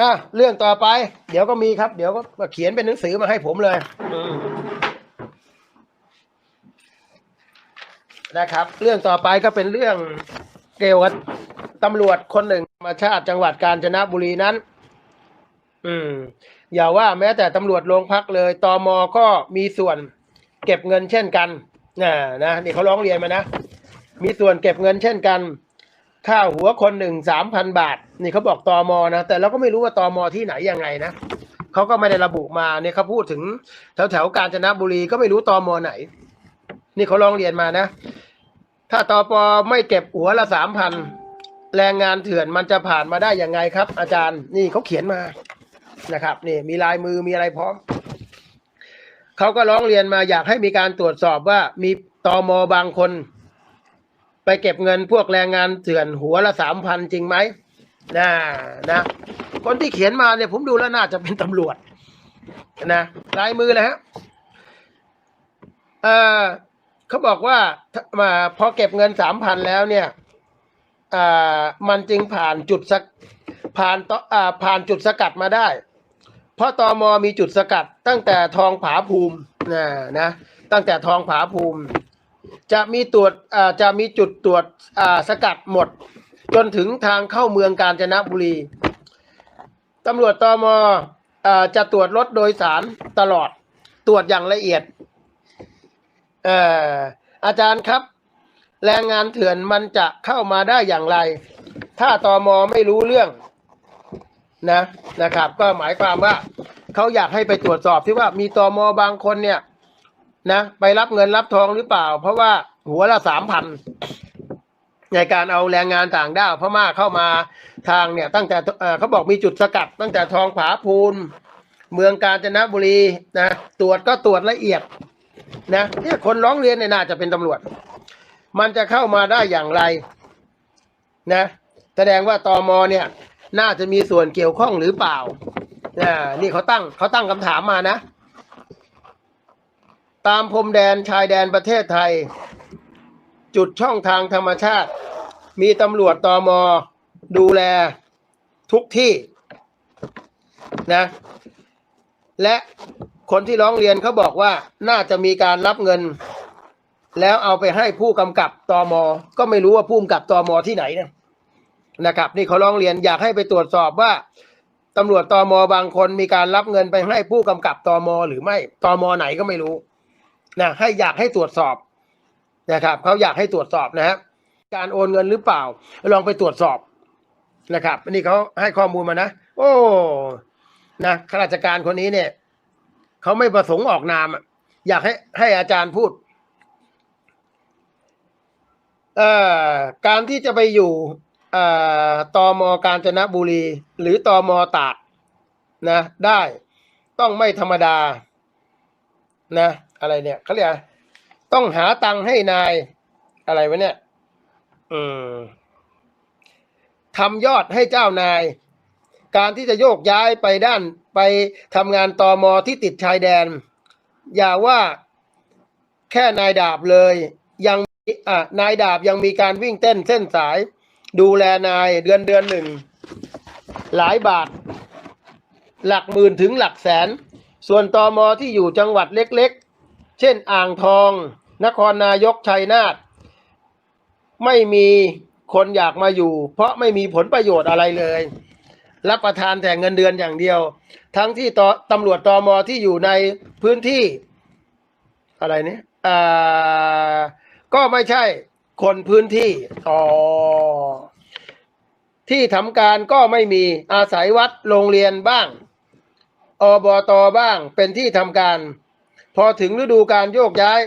อะเรื่องต่อไป เดี๋ยวก็มีครับ เดี๋ยวก็เขียนเป็นหนังสือมาให้ผมเลยนะครับ เรื่องต่อไปก็เป็นเรื่องเกี่ยวกับตำรวจคนหนึ่งมาชาติจังหวัดกาญจนบุรีนั้น อืม อย่าว่าแม้แต่ตำรวจโรงพักเลยตมก็มีส่วนเก็บเงินเช่นกันนะนะนี่เขาร้องเรียนมานะ มีส่วนเก็บเงินเช่นกัน ค่าหัวคนหนึ่งสามพันบาท นี่เขาบอกตอมอนะแต่เราก็ไม่รู้ว่าตอมอที่ไหนยังไงนะเขาก็ไม่ได้ระบุมาเนี่ยเขาพูดถึงแถวแถวๆกาญจนบุรีก็ไม่รู้ตอมอไหน นี่เขาร้องเรียนมานะ ถ้าตอปอไม่เก็บหัวละสามพันแรงงานเถื่อนมันจะผ่านมาได้ยังไงครับ อาจารย์นี่เขาเขียนมานะครับนี่มีลายมือมีอะไรพร้อมเขาก็ร้องเรียนมาอยากให้มีการตรวจสอบว่ามีตอมอบางคน ไปเก็บเงินพวกแรงงานเถื่อนหัวละสามพันจริงไหมนะนะ คนที่เขียนมาเนี่ยผมดูแล้วน่าจะเป็นตำรวจนะลายมือเลยฮะเออเขาบอกว่ามาพอเก็บเงินสามพันแล้วเนี่ยอ่ามันจึงผ่านจุดสักผ่านต่ออ่าผ่านจุดสกัดมาได้ เพราะตอมอมีจุดสกัดตั้งแต่ทองผาภูมินะนะ ตั้งแต่ทองผาภูมิ จะมีตรวจอ่าจะมีจุดตรวจอ่าสกัดหมด จนถึงทางเข้าเมืองกาญจนบุรีตำรวจตมอ่าจะตรวจรถโดยสารตลอดตรวจอย่างละเอียดเอ่ออาจารย์ครับ แรงงานเถื่อนมันจะเข้ามาได้อย่างไร ถ้าตมไม่รู้เรื่องนะนะครับ ก็หมายความว่าเขาอยากให้ไปตรวจสอบที่ว่ามีตมบางคนเนี่ย นะไปรับเงินรับทองหรือเปล่า เพราะว่าหัวละสามพันในการเอาแรงงานต่างด้าวพม่าเข้ามาทางเนี่ย ตั้งแต่เออเขาบอกมีจุดสกัด ตั้งแต่ทองผาภูนเมืองกาญจนบุรีนะตรวจก็ตรวจละเอียดนะเนี่ยคนร้องเรียนเนี่ยน่าจะเป็นตำรวจ มันจะเข้ามาได้อย่างไรนะแสดงว่าตอมเนี่ย น่าจะมีส่วนเกี่ยวข้องหรือเปล่าอ่านี่เขาตั้งเขาตั้งคำถามมานะ ตามพรมแดนชายแดนประเทศไทย จุดช่องทางธรรมชาติ มีตำรวจตอมอดูแลทุกที่นะ และคนที่ร้องเรียนเขาบอกว่าน่าจะมีการรับเงิน แล้วเอาไปให้ผู้กำกับตอมอก็ไม่รู้ว่าผู้กำกับตอมอที่ไหนนะนะครับ นี่เขาร้องเรียนอยากให้ไปตรวจสอบว่าตำรวจตอมอบางคนมีการรับเงินไปให้ผู้กำกับตอมอหรือไม่ตอมอไหนก็ไม่รู้ นะให้อยากให้ตรวจสอบนะครับเขาอยากให้ตรวจสอบนะครับการโอนเงินหรือเปล่า ลองไปตรวจสอบนะครับอันนี้เขาให้ข้อมูลมานะ โอ้นะข้าราชการคนนี้เนี่ยเขาไม่ประสงค์ออกนามอยากให้ให้อาจารย์พูดเอ่อการที่จะไปอยู่เอ่อตมกาญจนบุรี หรือตมตากนะ ได้ต้องไม่ธรรมดานะ อะไรเนี่ยเขาเรียกต้องหาตังค์ให้นายอะไรวะเนี่ย อืมทำยอดให้เจ้านาย การที่จะโยกย้ายไปด้านไปทำงานตอมอที่ติดชายแดน อย่าว่าแค่นายดาบเลย ยังอะนายดาบยังมีการวิ่งเต้นเส้นสาย ดูแลนายเดือนเดือนหนึ่ง หลายบาท หลักหมื่นถึงหลักแสน ส่วนตอมอที่อยู่จังหวัดเล็กๆ เช่นอ่างทอง นครนายกชัยนาทไม่มีคนอยากมาอยู่ เพราะไม่มีผลประโยชน์อะไรเลย รับประทานแต่เงินเดือนอย่างเดียว ทั้งที่ตตำรวจตอมอที่อยู่ในพื้นที่ อะไรเนี่ยอ่าก็ไม่ใช่คนพื้นที่อ๋อที่ทำการก็ไม่มีอาศัยวัดโรงเรียนบ้าง อบตบ้างเป็นที่ทำการ พอถึงฤดูการโยกย้าย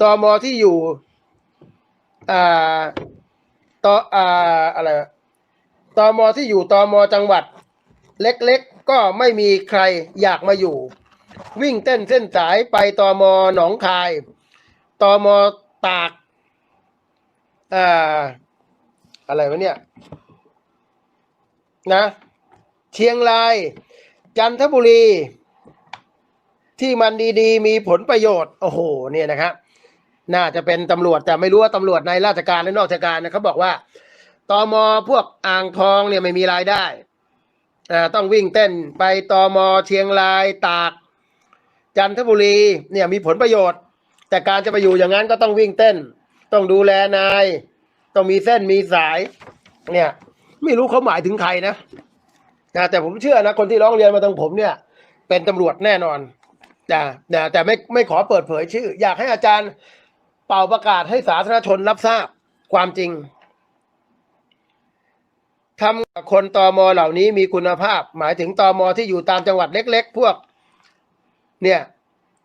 ตอมอที่อยู่อ่าตออ่าอะไรตอมอที่อยู่ตอมอจังหวัด เล็กๆ ก็ไม่มีใครอยากมาอยู่ วิ่งเต้นเส้นสายไปตอมอหนองคายตอมอตากอ่าอะไรวะเนี่ย นะ เชียงราย จันทบุรี ที่มันดีๆ มีผลประโยชน์ โอ้โห เนี่ยนะครับ น่าจะเป็นตำรวจแต่ไม่รู้ว่าตำรวจในราชการหรือนอกราชการนะเขาบอกว่าตอมอพวกอ่างทองเนี่ยไม่มีรายได้ต้องวิ่งเต้นไปตอมอเชียงรายตาก จันทบุรีเนี่ยมีผลประโยชน์ แต่การจะไปอยู่อย่างนั้นก็ต้องวิ่งเต้น ต้องดูแลนาย ต้องมีเส้นมีสาย เนี่ยไม่รู้เขาหมายถึงใครนะนะแต่ผมเชื่อนะคนที่ร้องเรียนมาทางผมเนี่ย เป็นตำรวจแน่นอน นะนะแต่ไม่ไม่ขอเปิดเผยชื่อ อยากให้อาจารย์เป่าประกาศให้สาธารณชนรับทราบความจริงทำคนตอมอเหล่านี้มีคุณภาพ หมายถึงตอมอที่อยู่ตามจังหวัดเล็ก ๆ พวก เนี่ย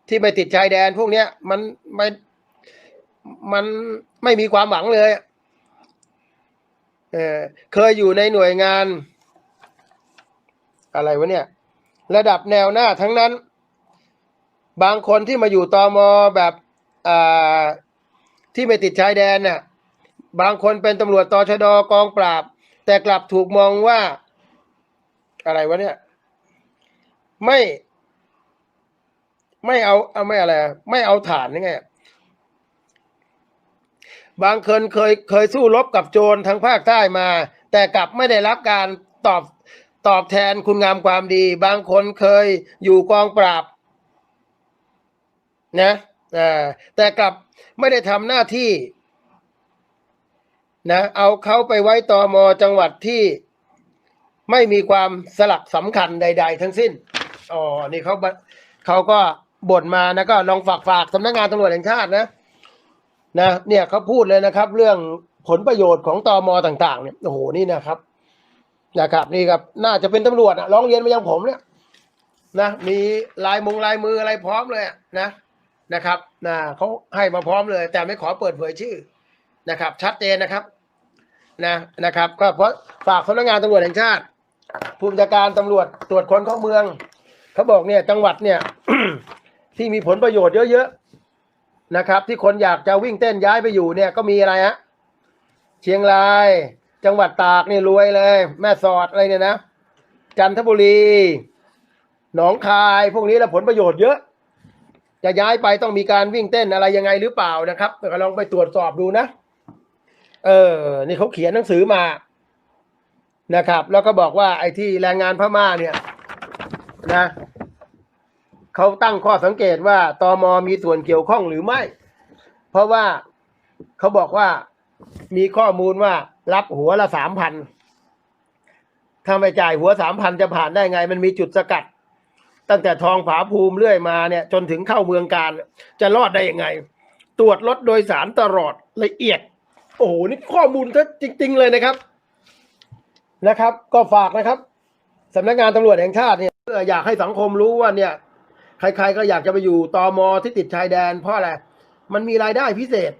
ที่ไม่ติดชายแดนพวกเนี้ย มันไม่มันไม่มีความหวังเลยเออเคยอยู่ในหน่วยงาน อะไรวะเนี่ย ระดับแนวหน้าทั้งนั้น บางคนที่มาอยู่ตอมอแบบที่ไม่ติดชายแดนน่ะบางคนเป็นตำรวจตชดกองปราบ แต่กลับถูกมองว่า อะไรวะเนี่ย ไม่ ไม่เอาเอาไม่อะไร ไม่เอาฐานยังไงบางคนเคยเคยสู้รบกับโจรทางภาคใต้มา แต่กลับไม่ได้รับการตอบตอบแทนคุณงามความดี บางคนเคยอยู่กองปราบ นะแต่กลับไม่ได้ทำหน้าที่นะเอาเขาไปไว้ตอมอจังหวัดที่ไม่มีความสลักสำคัญใด ๆ ทั้งสิ้นอ๋อนี่เขาบเขาก็บ่นมานะก็ลองฝากฝากสำนักงานตำรวจแห่งชาตินะนะเนี่ยเขาพูดเลยนะครับ เรื่องผลประโยชน์ของตอมอต่าง ๆ เนี่ยโอ้โหนี่นะครับนะครับนี่ครับน่าจะเป็นตำรวจอะร้องเรียนมายังผมเนี่ยนะมีลายมงลายมืออะไรพร้อมเลยนะ นะครับนะเขาให้มาพร้อมเลย แต่ไม่ขอเปิดเผยชื่อนะครับ ชัดเจนนะครับนะนะครับ ก็เพราะฝากสำนักงานตำรวจแห่งชาติ ผู้บัญชาการตำรวจตรวจคนเข้าเมืองเขาบอกเนี่ยจังหวัดเนี่ยที่มีผลประโยชน์เยอะๆนะครับ ที่คนอยากจะวิ่งเต้นย้ายไปอยู่เนี่ยก็มีอะไรฮะเชียงราย จังหวัดตากนี่รวยเลย แม่สอดอะไรเนี่ยนะจันทบุรี หนองคายพวกนี้แล้วผลประโยชน์เยอะ จะย้ายไปต้องมีการวิ่งเต้นอะไรยังไงหรือเปล่านะครับก็ลองไปตรวจสอบดูนะ เออ นี่เขาเขียนหนังสือมานะครับ แล้วก็บอกว่าไอ้ที่แรงงานพม่าเนี่ยนะเขาตั้งข้อสังเกตว่าตมมีส่วนเกี่ยวข้องหรือไม่ เพราะว่าเขาบอกว่ามีข้อมูลว่ารับหัวละสามพันถ้าไม่จ่ายหัวสามพันจะผ่านได้ไง มันมีจุดสกัด ตั้งแต่ทองผาภูมิเรื่อยมาเนี่ยจนถึงเข้าเมืองการ จะรอดได้ยังไง ตรวจรถโดยสารตลอดละเอียด โอ้โหนี่ข้อมูลจริง ๆ เลยนะครับนะครับ ก็ฝากนะครับสำนักงานตำรวจแห่งชาติเนี่ยออยากให้สังคมรู้ว่าเนี่ย ใคร ๆ ก็อยากจะไปอยู่ตอมอที่ติดชายแดน เพราะอะไรมันมีรายได้พิเศษ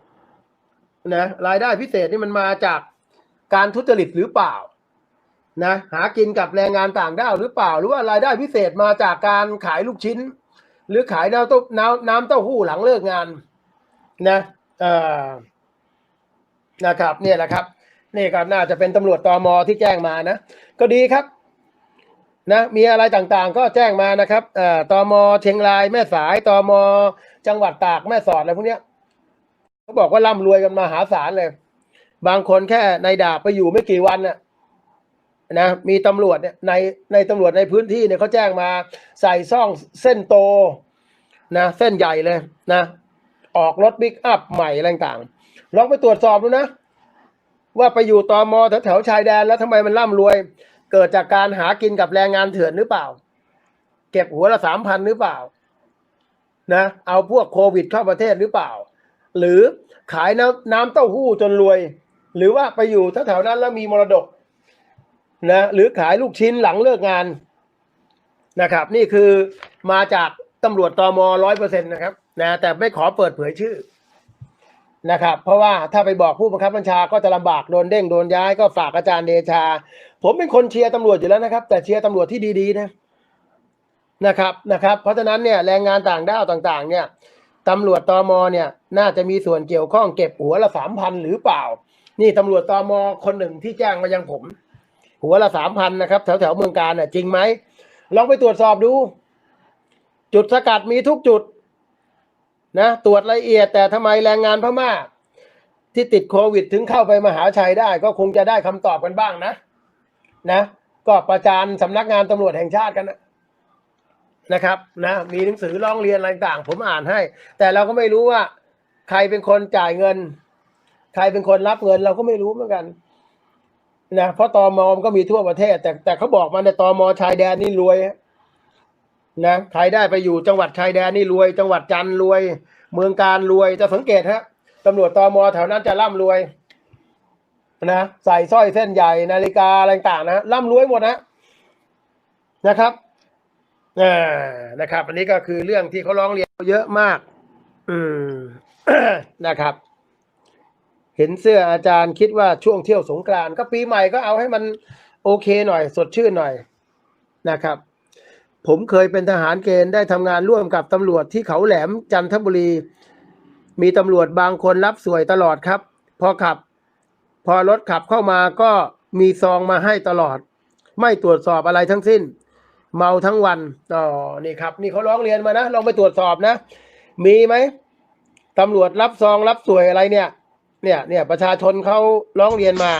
นะรายได้พิเศษนี่มันมาจากการทุจริตหรือเปล่า นะหากินกับแรงงานต่างด้าวหรือเปล่า หรือว่ารายได้พิเศษมาจากการขายลูกชิ้น หรือขายน้ำเต้าน้ำน้ำเต้าหู้หลังเลิกงานนะเอ่อนะครับเนี่ยแหละครับนี่ก็น่าจะเป็นตำรวจตอมอที่แจ้งมานะก็ดีครับนะมีอะไรต่างๆ ก็แจ้งมานะครับเอ่อตอมเชียงรายแม่สายตอมจังหวัดตากแม่สอดอะไรพวกเนี้ยเขาบอกว่าร่ำรวยกันมาหาศาลเลย บางคนแค่ในดาบไปอยู่ไม่กี่วันน่ะ นะมีตำรวจเนี่ยในในตำรวจในพื้นที่เนี่ยเขาแจ้งมาใส่ซ่องเส้นโตนะเส้นใหญ่เลยนะ ออกรถบิ๊กอัพใหม่อะไรต่างๆลองไปตรวจสอบดูนะ ว่าไปอยู่ตอมอแถวๆชายแดนแล้วทำไมมันร่ำรวย เกิดจากการหากินกับแรงงานเถื่อนหรือเปล่า เก็บหัวละสามพันหรือเปล่านะเอาพวกโควิดเข้าประเทศหรือเปล่า หรือขายน้ำน้ำเต้าหู้จนรวย หรือว่าไปอยู่แถวๆนั้นแล้วมีมรดก นะหรือขายลูกชิ้นหลังเลิกงานนะครับ นี่คือมาจากตำรวจตอมร้อยเปอร์เซ็นต์นะครับนะแต่ไม่ขอเปิดเผยชื่อนะครับ เพราะว่าถ้าไปบอกผู้บังคับบัญชาก็จะลำบากโดนเด้งโดนย้ายก็ฝากอาจารย์เดชา ผมเป็นคนเชียร์ตำรวจอยู่แล้วนะครับ แต่เชียร์ตำรวจที่ดีๆนะนะครับนะครับ เพราะฉะนั้นเนี่ยแรงงานต่างด้าวต่างๆ เนี่ยตำรวจตอมเนี่ยน่าจะมีส่วนเกี่ยวข้องเก็บหัวละสามพันหรือเปล่า นี่ตำรวจตอมคนหนึ่งที่แจ้งมายังผม หัวละสามพันนะครับ แถวแถวเมืองการน่ะจริงไหมลองไปตรวจสอบดู จุดสกัดมีทุกจุดนะตรวจละเอียดแต่ทำไมแรงงานพม่า ที่ติดโควิดถึงเข้าไปมหาชัยได้ ก็คงจะได้คำตอบกันบ้างนะ นะ ก็ประจานสำนักงานตำรวจแห่งชาติกันนะนะครับนะมีหนังสือร้องเรียนอะไรต่างผมอ่านให้ แต่เราก็ไม่รู้ว่า ใครเป็นคนจ่ายเงิน ใครเป็นคนรับเงิน เราก็ไม่รู้เหมือนกัน นะเพราะตอมอมก็มีทั่วประเทศ แต่แต่เขาบอกมาในตอมอชายแดนนี่รวยนะใครได้ไปอยู่จังหวัดชายแดนนี่รวย จังหวัดจันทร์รวย เมืองการรวยจะสังเกตฮะตำรวจตอมอแถวนั้นจะร่ำรวยนะใส่สร้อยเส้นใหญ่นาฬิกาอะไรต่างๆนะร่ำรวยหมดนะนะครับอ่านะครับ อันนี้ก็คือเรื่องที่เขาร้องเรียนเยอะมาก อืมนะครับ เห็นเสื้ออาจารย์คิดว่าช่วงเที่ยวสงกรานต์ก็ปีใหม่ก็เอาให้มันโอเคหน่อย สดชื่นหน่อยนะครับ ผมเคยเป็นทหารเกณฑ์ได้ทำงานร่วมกับตำรวจที่เขาแหลมจันทบุรี มีตำรวจบางคนรับสวยตลอดครับ พอขับ พอรถขับเข้ามาก็มีซองมาให้ตลอด ไม่ตรวจสอบอะไรทั้งสิ้น เมาทั้งวันอ๋อนี่ครับ นี่เขาร้องเรียนมานะลองไปตรวจสอบนะ มีไหมตำรวจรับซองรับสวยอะไรเนี่ย เนี่ยเนี่ยประชาชนเขาร้องเรียนมา